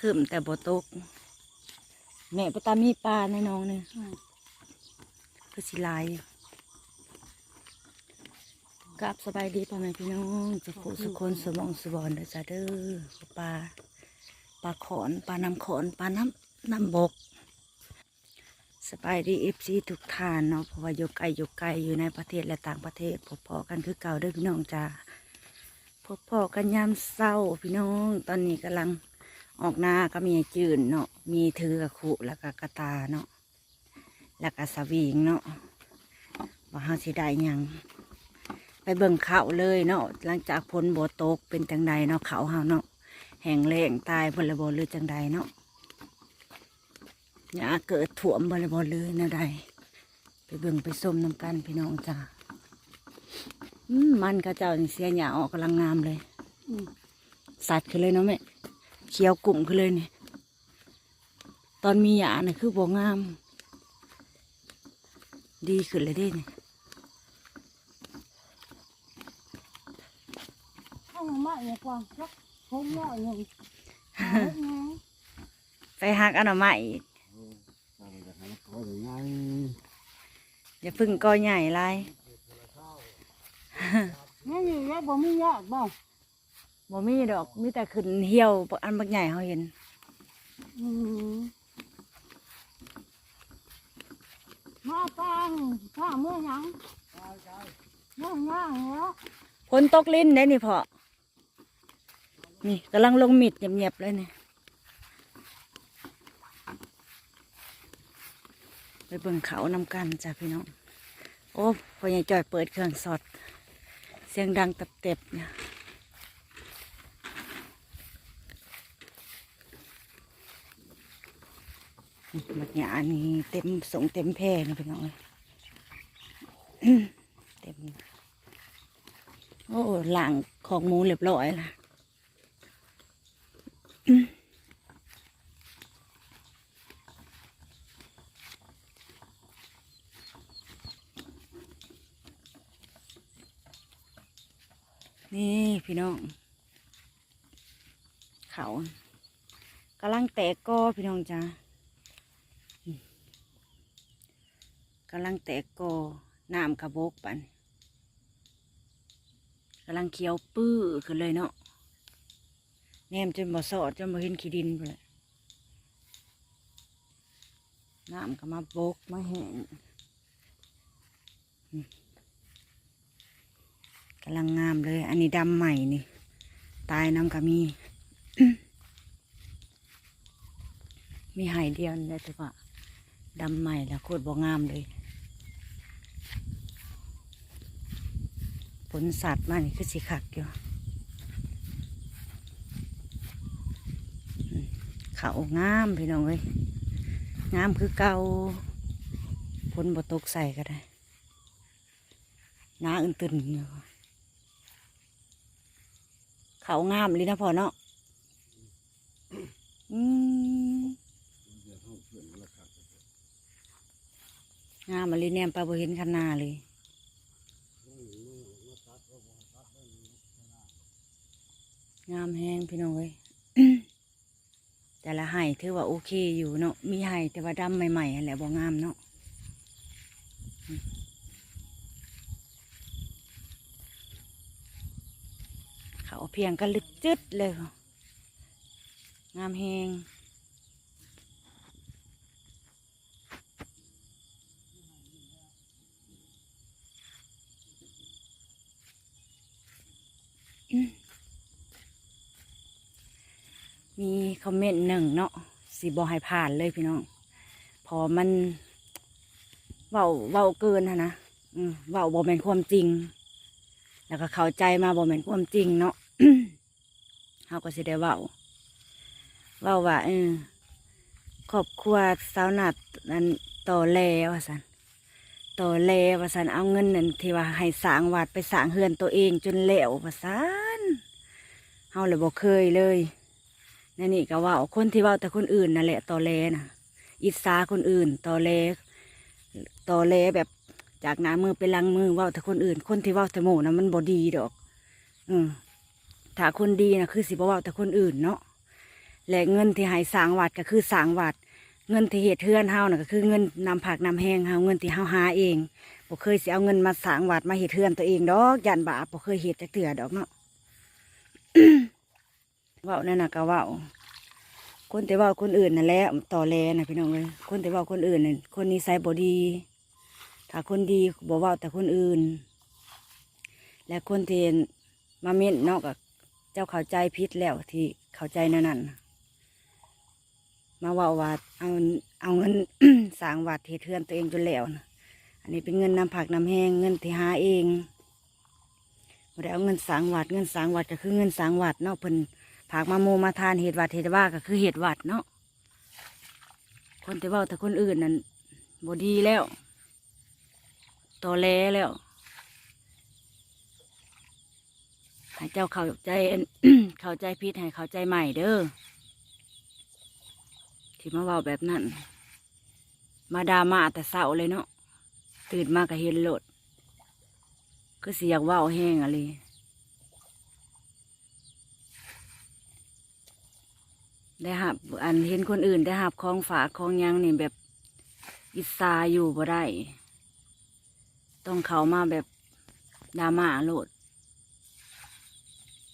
คืมแต่บ่ตกแม่ปตามีปลาในน้องเนี่ยคือสิลายกราบสบายดีพ่อแม่พี่น้องจะผูสุคนสมองสบอนเด้อจ้าเด้อปลาปลาขอนปลาน้ำขอนปลาน้ำน้ำบก สบายดีเอฟซีทุกท่านเนาะเพราะว่าอยู่ไกลอยู่ไกลอยู่ในประเทศและต่างประเทศพบพอกันคือเก่าเด้อพี่น้องจ้าพบพอกันยามเศร้าพี่น้อง ตอนนี้กำลัง ออกนาก็มีจืนเนาะมีถือกระขุแล้วก็กระตาเนาะแล้วก็สวิงเนาะว่าเฮาสิได้หยังไปเบิ่งเขาเลยเนาะหลังจากพ้นโบตกเป็นจังใดเนาะเขาเฮาเนาะแห้งแล้งตายพลบหรือจังใดเนาะอย่าเกิดถ่วมบริบอลเลยนะใดไปเบิ่งไปส้มน้ำกันพี่น้องจ้าอืมมันกระเจ้านี่เสียหยาออกกำลังงามเลยอืมสัตว์ขึ้นเลยเนาะแม่ เขียวกลุ่มขึ้นเลยเนี่ยตอนมีหยาเนี่ยคือบ่งาม ดีขึ้นเลยเด้เนี่ยข้างมาเนี่ยกวางสักผมหน่อยหนึ่งไปหักเอันหน่อไม้อีกอย่าพึ่งก้อใหญ่ไรนี่นี่แล้วบ่มีญาติบ่ บ่มีดอกมีแต่ขึ้นเหี่ยวอันบักใหญ่เขาเห็นอืมมาตังข้าเมื่อยังย่างย่างแล้วฝนตกลิ้นได้นี่พอนี่กำลังลงมิดเงียบๆเลยเนี่ยไปเบิ่งเขานำกันจ้ะพี่น้อง โอ้พอใหญ่จอยเปิดเครื่องสดเสียงดังตับเต็บๆเนี่ย มัดหยานี่เต็มสงเต็มแพร่นะพี่น้องเอ้ยเต็ม โอ้หลังของหมูเรียบร้อยละนี่พี่น้อง เขากำลังแตกกอพี่น้องจ้าอืม กำลังแตกกอน้ำกระบกปันกำลังเคี้ยวปื้อขึ้นเลยเนาะแนมจนบ่สอดจนบ่เห็นขี้ดินไปเลยน้ำก็มาบกมาแห้งกำลังงามเลย อันนี้ดำใหม่นี่ ตายน้ำก็มี มีหายเดียวนี่แหละแต่ว่าดำใหม่แล้วโคตรบ่งามเลย ผลสัตว์มานี่คือสิคักอยู่เขางามพี่น้องเอ้ยงามคือเก่าผลบ่ตกใส่ก็ได้หน้าอื่นตื่นอยู่เขางามเลยนะพ่อเนาะอืมงามมาลีแนมปลาบ่เห็นขนาเลย งามแห้งพี่น้องเอ้ยแต่ละไห่ถือว่าโอเคอยู่เนาะมีไห่แต่ว่าดำใหม่ๆอันแหละบ่งามเนาะเขาเพียงก็ลึกจึดเลย งามแห้งมี มีคอมเมนต์หนึ่งเนาะสีบอให้ผ่านเลยพี่น้อง พอมันเว้าเว้าเกินนะนะอืมเว้าบ่แม่นความจริง แล้วก็เข้าใจมาบ่แม่นความจริงเนาะเฮาก็สิได้เว้าเว้าว่าเออครอบครัวสาวนัดนั้นต่อแลว่าสันต่อแลว่าสันเอาเงินนั่นที่ว่าให้สร้างวัดไปสร้างเฮือนตัวเองจนแล้วว่าสันเฮาเลยบ่เคยเลย นั่นนี่ก็ว่าคนที่ว้าแต่คนอื่นนั่นแหละต่อแลน่ะอิจฉาคนอื่นต่อแลต่อแลแบบจากหน้ามือไปหลังมือว่าแต่คนอื่น คนที่ว่าแต่โมนะมันบ่ดีดอก อืมถ้าคนดีนะคือสิบว่าแต่คนอื่นเนาะและเงินที่ให้สางวัดก็คือสางวัด เงินที่เฮ็ดเทือนเฮาน่ะก็คือเงินนำผักนำแห้งเฮาเงินที่เฮาหาเองบ่เคยสิเอาเงินมาสางวัดมาเฮ็ดเทือนตัวเองดอกยันบาบ่เคยเฮ็ดจักเทื่อดอกเนาะ เว้านั่นน่ะก็เว้าคนแต่เว่าคนอื่นนั่นแหละต่อแลนะพี่น้องเลยคนแต่เว่าคนอื่นน่ะคนนิสัยบ่ดีถ้าคนดีบ่เว้าแต่คนอื่น และคนเที่มาเม้นนาะก็เจ้าเข้าใจผิดแล้วที่เข้าใจนวนั้นน่ะมาว่าว่าเอาเอาเงินสางวัดเฮ็ดเทือนตัวเองจนแล้วนะอันนี้เป็นเงินนำผักนำแห้งเงินที่หาเองบ่ได้เอาเงินสางวัดเงินสางวัดก็คือเงินสางวัดนาะเพิ่น ผากมาโมมาทานเหตุวัดเหตุว่าก็คือเหตุวัดเนาะคนแต่เว่าแต่คนอื่นนั่นบดีแล้วตอแหลแล้วให้เจ้าเข้าใจเข้าใจผิดให้เข้าใจใหม่เด้อที่มาเว่าแบบนั้น มาดามาแต่เศร้าเลยเนาะตื่นมาก็เห็นโลด ก็เสียกว่าแห้งอะไร ได้หับอันเห็นคนอื่นได้หับของฝากของยังนี่แบบอิสาอยู่บ่ได้ ต้องเขามาแบบดามาโลด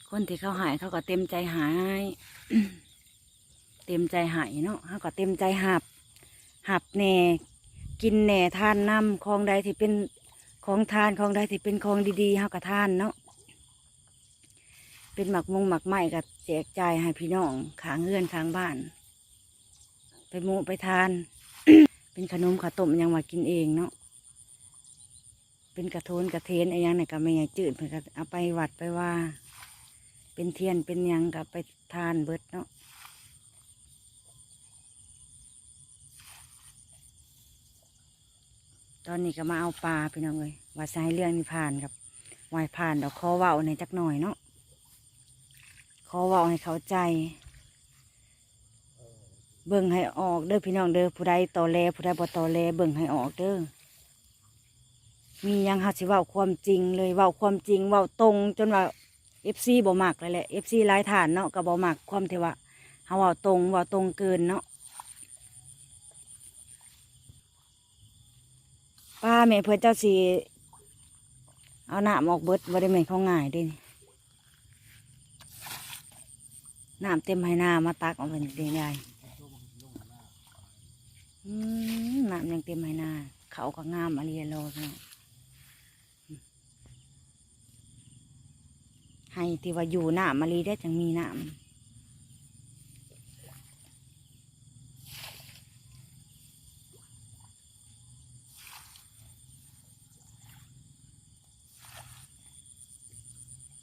คนที่เขาหายเขาก็เต็มใจหาย เต็มใจหายเนาะเขาก็เต็มใจหับหับแหน่กินแหน่ทานน้ำของใดที่เป็นของทานของใดที่เป็นของดีๆเขาก็ทานเนาะ เป็นหมักมงหมักไหม้กับแจกจ่ายให้พี่น้องขางเงื่อนขางบ้าน ไปหมูไปทาน เป็นขนมข้าวต้มยังมากินเองเนาะเป็นกระโทนกระเทนอะไรยังเนี่ยก็ไม่ใหญ่จืดเพื่อก็เอาไปวัดไปว่า เป็นเทียนเป็นยังกับไปทานเบิดเนาะตอนนี้ก็มาเอาปลาพี่น้องเลยว่าให้เรื่องนี้ผ่านกับวายผ่านดอกคอเว่าวในอยจักหน่อยเนาะ อว่าให้เข้าใจ เบิ่งให้ออกเด้อพี่น้องเด้อผู้ใดต่อแลผู้ใดบ่ต่อแลเบิ่งให้ออกเด้อมียังเฮาสิเว้าความจริงเลยเว้าความจริงเว้าตรง จนว่า FC บ่มักเลยแหละ FC หลายฐานเนาะก็บ่มักความที่ว่าเฮาเว้าตรงเว้าตรงเกินเนาะป้าแม่เพิ่นเจ้าสิเอาหน้าออกเบิดบ่ได้แม่นของง่ายด้นี่ น้ำเต็มให้หน้ามาตักเอาไปเรียใหญ่น้ำยังเต็มให้หน้าเขาก็งามอะไรโลเนะให้ที่ว่าอยู่หน้ำมารีได้จังมีหน้ำ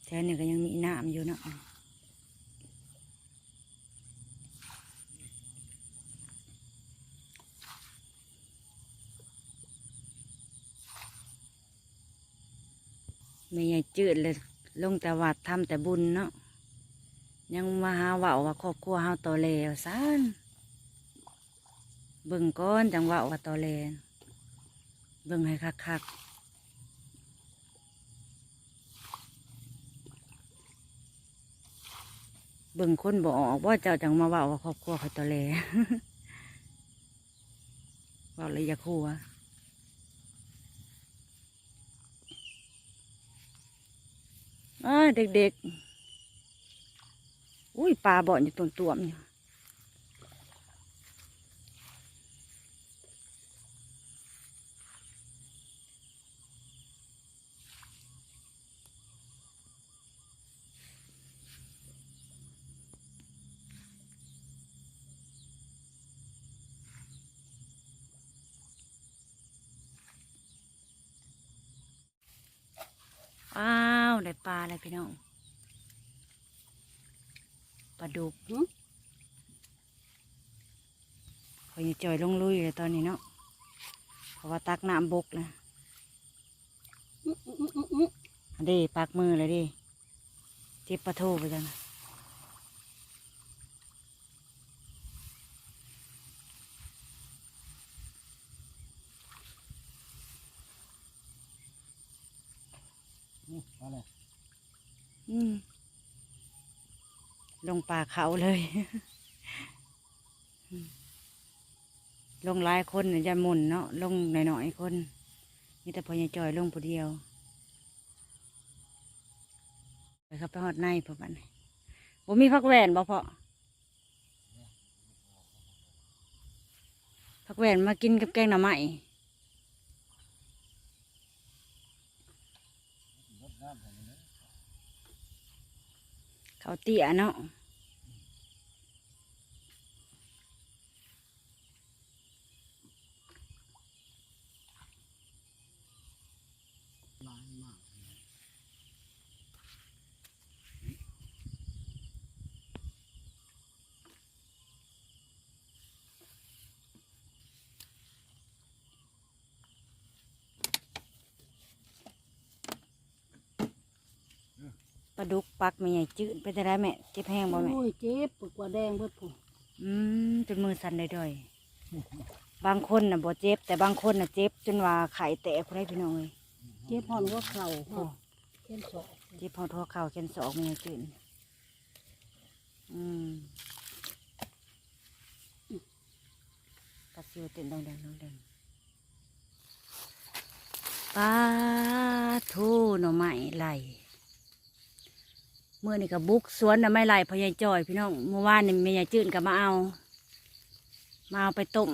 แถวนี้ก็ยังมีน้ำอยู่เนาะ ไม่ใหญ่จืดเลยลงแต่วัดทำแต่บุญเนาะยังมาหาว่าว่าครอบครัวเฮาต่อแลวซานเบิ่งก้อนจังว่าว่าต่อแลเบิ่งให้คักๆเบิ่งคนบอกว่าเจ้าจังมาว่าว่าครอบครัวเขาต่อแลว่าเลยอยากคัว อ้า เด็กๆ อุ้ยปลาบ่อนอยู่ตรงตัวมันอยู่อ้าว ได้ปลาเลยพี่น้องปลาดุกหึคอยจ่อยลงลุยเลยตอนนี้เนาะเพราะว่าตักน้ำบกเลยอื้ออื้ออื้ออื้ออันนี้ปักมือเลยดิเจ็บปลาทูไปจังนี่มาเลย อืม ลงป่าเขาเลย ลงหลายคนจะหมุนเนาะลงหน่อยๆคนมีแต่พอยายจอยลงผู้เดียวไปเข้าไปหอดในพอบันบ่มีพักแหวนบ่พอพักแหวนมากินกับแกงหน่อไม้ เขาเตี้ยเนาะ ลาดุกปักไม่ใหญ่จืดไปจะได้แม่เจ็บแห้งบ่แม่โอ้ยเจ็บปวดกว่าแดงเบิดผู้อืมจนมือสั่นเลยด้วยบางคนน่ะบ่เจ็บ แต่บางคนน่ะเจ็บ จนว่าไข่แตกคนได้พี่น้องเลยเจ็บพอนหัว่าเข่าพอเข็นศอกเจ็บพอทั่วเข่าแขนศอกไม่ใหญ่จืดอืมกระซิวเต้นดังๆดังๆปลาทูหน่อไม้ไหล เมื่อนี่ก็บุกสวนน่อไม้ไหลพอยายจอย พี่น้องเมื่อวานนี่แม่ยายจืดก็มาเอา มาเอาไปต้ม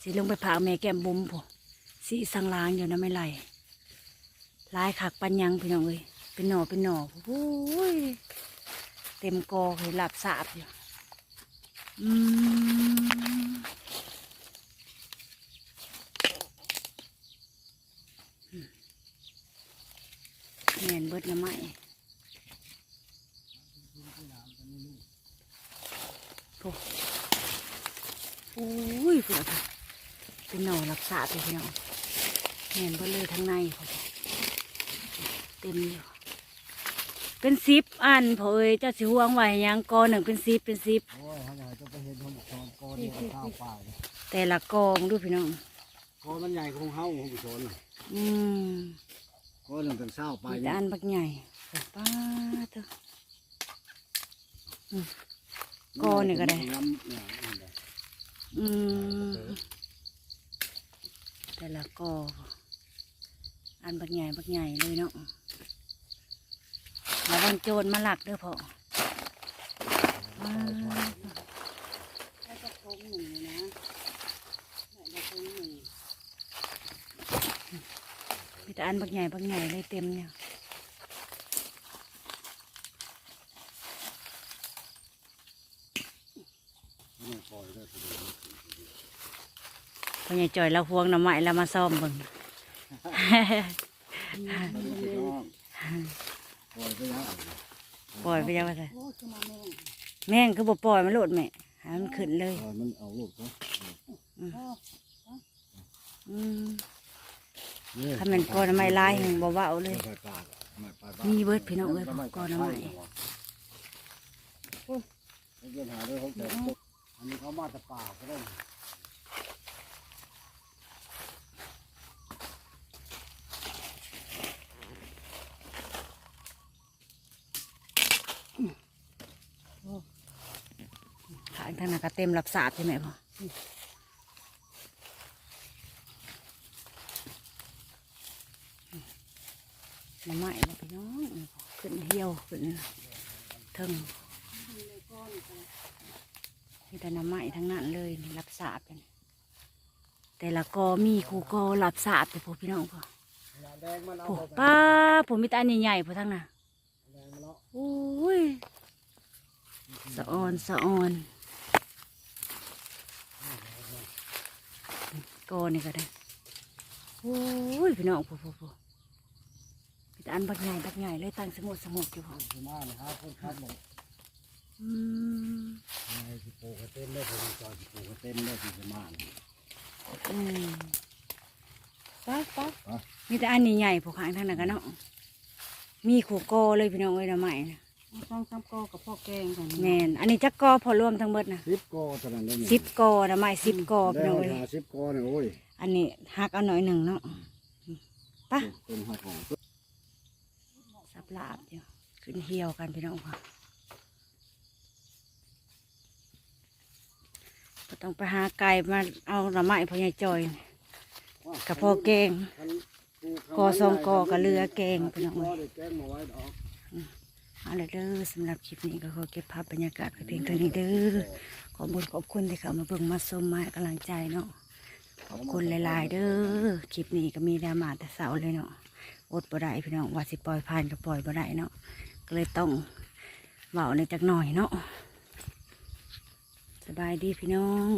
สิลงไปผากแม่แก้มบุ้มพอสีสังลางอยู่นะไม่ไรลายขักปันยังพี่น้องเอ้ยเป็นหน่อเป็นหน่อโอ้ยเต็มกอเลยหลับสาบอยู่อืมแม่นเบิดละไม้ โอ้โอ้ยเพื่อนเป็นหน่อหลับสาบเลยพี่น้องแม่นเบิดเลยทั้งในเขาเต็มอยู่เป็นซิปอันพอเอ้ยเจ้าสิห่วงไว้หยังกอหนึ่งเป็นซิปเป็นซิปโอ้ยเขาอยากจะไปเห็นคนชอนกอเนี่ยข้าวป่าเนี่ยแต่ละกองดูพี่น้องกอมันใหญ่คงเฮาของผู้ชนอืมกอหนึ่งเป็นเศร้าไปมีแต่อันบักใหญ่ป้าเถอะ กอนี่ก็ได้น้ำเนี่ยนี่ได้อืมแต่ละกอ อันบักใหญ่บักใหญ่เลยเนาะระวังโจรมาหลักเด้อพ่อว้าวแล้วก็ทงหนึ่งนะแล้วก็ทงหนึ่งมีแต่อันบักใหญ่บักใหญ่เลยเต็มเนี่ย ไม่ต้องปล่อยเลยทีเดียว พอ ใหญ่จ่อยเราพวงหน้ำไม้เรามาซ่อมเบิ่งไม่ต้องปล่อยไปแล้วปล่อยไปยังไงโอ้ยคือมาแม่งแม่งคือบ่ปล่อยมันโลดแม่ให้มันขึ้นเลยปล่อยมันเอาลูกเขาพ่ออืมนี่ถ้ามันก่อนไม่ลายแห่งบ่เว้าเลยไปปากไม่ไปปากมีเบิดพี่น้องเอ้ยก่อนไม่ไม่เกี่ยวหาด้วยเขาแต่อันนี้เขามาแต่ป่าก็ได้ ทางนั้นก็เต็มรับสาบใช่ไหมพ่อหน้ำไม้นะพี่น้องขึ้นเหี่ยวขึ้นเทึงมีแต่หน้ำไม้ทั้งนั้นเลยรับสาบเป็นแต่ละกอมีคู่กอรับสาบแต่พวกพี่น้องพ่อแดงมันเอาโอ้ไปป้าผมมีแต่อันใหญ่ๆพอทั้งน่ะแดงมันเอาโอ้ยสะออนสะออน กอนี่ก็ได้โอ้ยพี่น้องผู้ผู้ผู้มีแต่อันบักใหญ่บักใหญ่เลยตั้งสมุดสมุดอยู่พ่อที่มาเนี่ยครับคนครับบอกอืมนายสิปลูกกระเต็มได้ผมจอยสิปลูกกระเต็มได้ที่จะมาเนี่ยอืมป้าป้าไปมีแต่อันใหญ่ๆผู้ขางทางนั้นกันเนาะมีขู่กอเลยพี่น้องเอ้ยนะใหม่นะ ต้องทำกอกับพ่อแกงกันแมนอันนี้จักกอพอรวมทั้งเบิดนะสิบกอเท่านั้นได้เนี่ยสิบกอนะใหม่สิบกอพี่ได้น้องเอาเอ้ยหาสิบกอเนี่ยโอ้ยอันนี้หักเอาหน่อยหนึ่งเนาะไปะเป็นหักของสับลาบอยู่ขึ้นเหี่ยวกันพี่น้องค่ะต้องไปหาไก่มาเอาหน่อไม้พ่อใหญ่จอยกับพ่อแกง กอสองกอกับเรือแกงพี่น้องเอ้เอ้ยยแกงมาไว้ดอก เอาเลยเด้อสำหรับคลิปนี้ก็ขอเก็บภาพบรรยากาศไปเพียงเท่านี้เด้อขอบุญขอบคุณที่เขามาเบิ่งมาชมมาให้กำลังใจเนาะขอบคุณหลาย ๆ เด้อคลิปนี้ก็มีดราม่าแต่เสาเลยเนาะอดบ่ได้พี่น้องว่าสิปล่อยผ่านก็ปล่อยบ่ได้เนาะก็เลยต้องเบาในอยจักหน่อยเนาะสบายดีพี่น้อง